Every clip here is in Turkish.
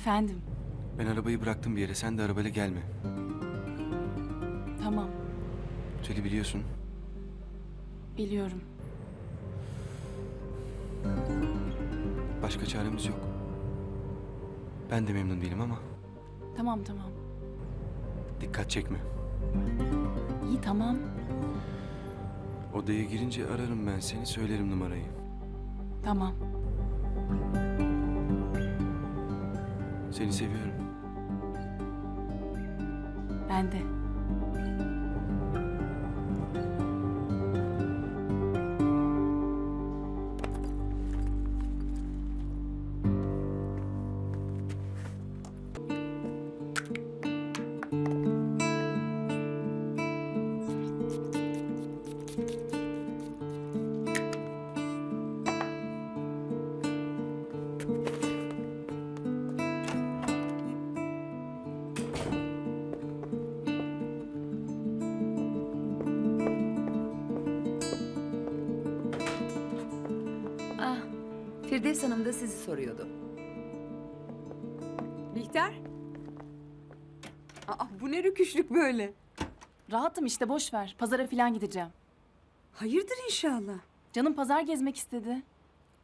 Efendim, Ben arabayı bıraktım bir yere. Sen de arabayla gelme. tamam. Oteli biliyorsun. Biliyorum. Başka çaremiz yok. Ben de memnun değilim ama Tamam tamam. dikkat çekme. İyi tamam. Odaya girince ararım ben seni. Söylerim numarayı. Tamam. Seni seviyorum. Ben de. Firdevs Hanım da sizi soruyordu. Bihter? Aa, bu ne rüküşlük böyle? Rahatım işte boş ver. Pazara falan gideceğim. Hayırdır inşallah. Canım pazar gezmek istedi.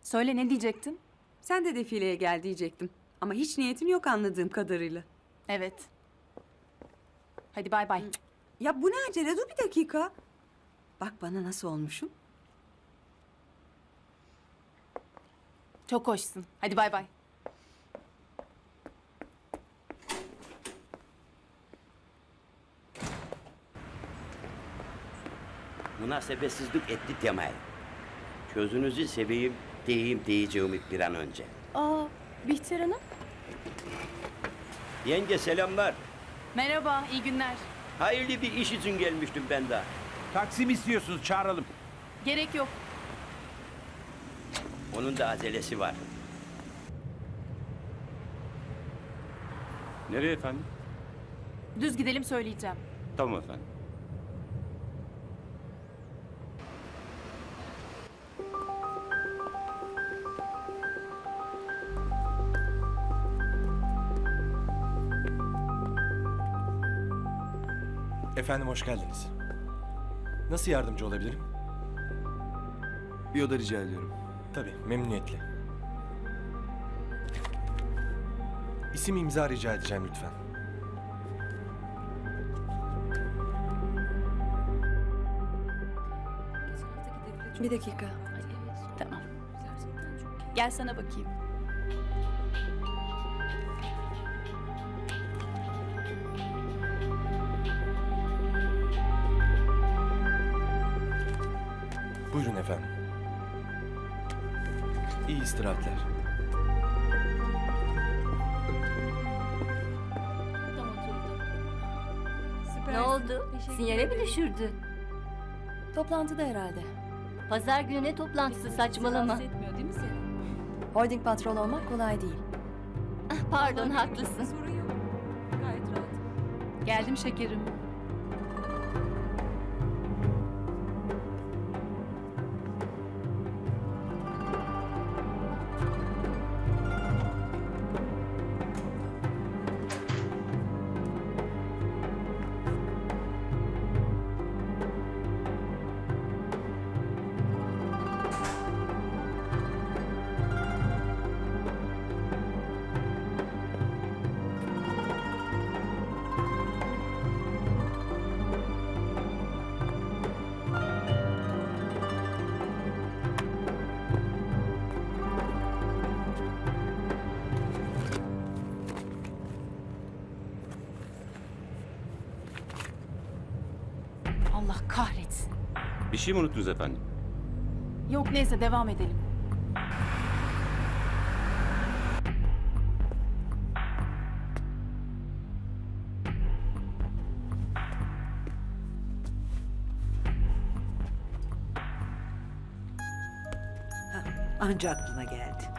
Söyle ne diyecektin? Sen de defileye gel diyecektim. Ama hiç niyetin yok anladığım kadarıyla. Evet. Hadi bay bay. Ya bu ne acele? Dur bir dakika. Bak bana nasıl olmuşum. Çok hoşsun. Hadi bay bay. Münasebetsizlik etti demeyin. Gözünüzü seveyim, diyeyim diyeceğimi bir an önce. Aa, Bihter Hanım. Yenge selamlar. Merhaba, iyi günler. Hayırlı bir iş için gelmiştim ben de. Taksim istiyorsunuz çağıralım. Gerek yok. Onun da acelesi var. Nereye efendim? Düz gidelim söyleyeceğim. Tamam efendim. Efendim hoş geldiniz. Nasıl yardımcı olabilirim? Bir oda rica ediyorum. Tabii, memnuniyetle. İsim imza rica edeceğim lütfen. Bir dakika. Tamam. Gel sana bakayım. Buyurun efendim. İyi istirahatler. Ne oldu? Sinyale mi düşürdü? Toplantıda herhalde. Pazar günü ne toplantısı saçmalama. Holding patronu olmak kolay değil. Ah, Pardon haklısın. Geldim şekerim. Allah kahretsin. Bir şey mi unuttunuz efendim? Yok neyse devam edelim. Anca aklına geldi.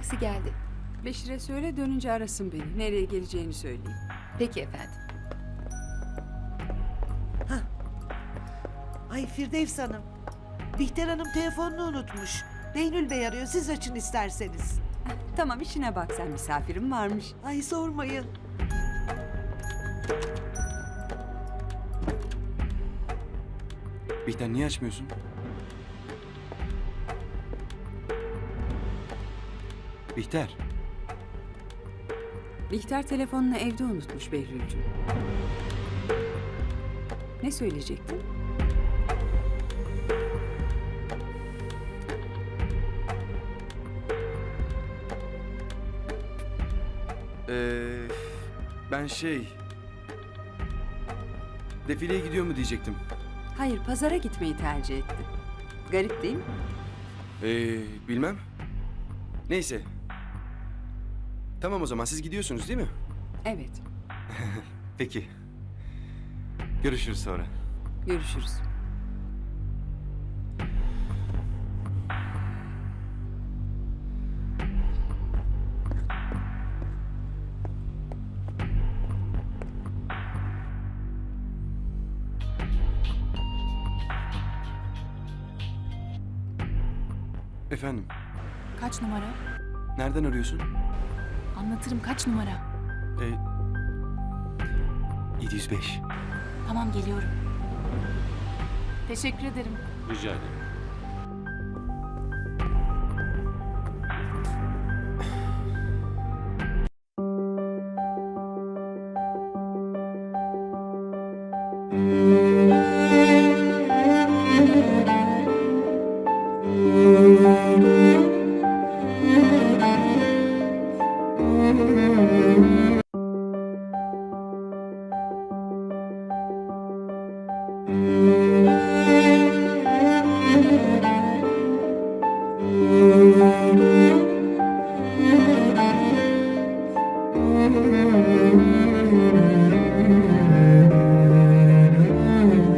Taksi geldi. Beşir'e söyle dönünce arasın beni. Nereye geleceğini söyleyeyim. Peki efendim. Ay Firdevs Hanım. Bihter Hanım telefonunu unutmuş. Beynül Bey arıyor. Siz açın isterseniz. Tamam işine bak sen misafirim varmış. Ay sormayın. Bihter niye açmıyorsun? Bihter. Bihter telefonunu evde unutmuş Behlül'cüğüm. Ne söyleyecektin? Ee, ben şey... Defileye gidiyor mu diyecektim. Hayır pazara gitmeyi tercih etti. Garip değil mi? Ee, bilmem. Neyse. Tamam o zaman siz gidiyorsunuz değil mi? Evet. Peki. Görüşürüz sonra. Görüşürüz. Efendim, Kaç numara? nereden arıyorsun? Anlatırım kaç numara? Ee, 705. Tamam geliyorum. Teşekkür ederim. Rica ederim.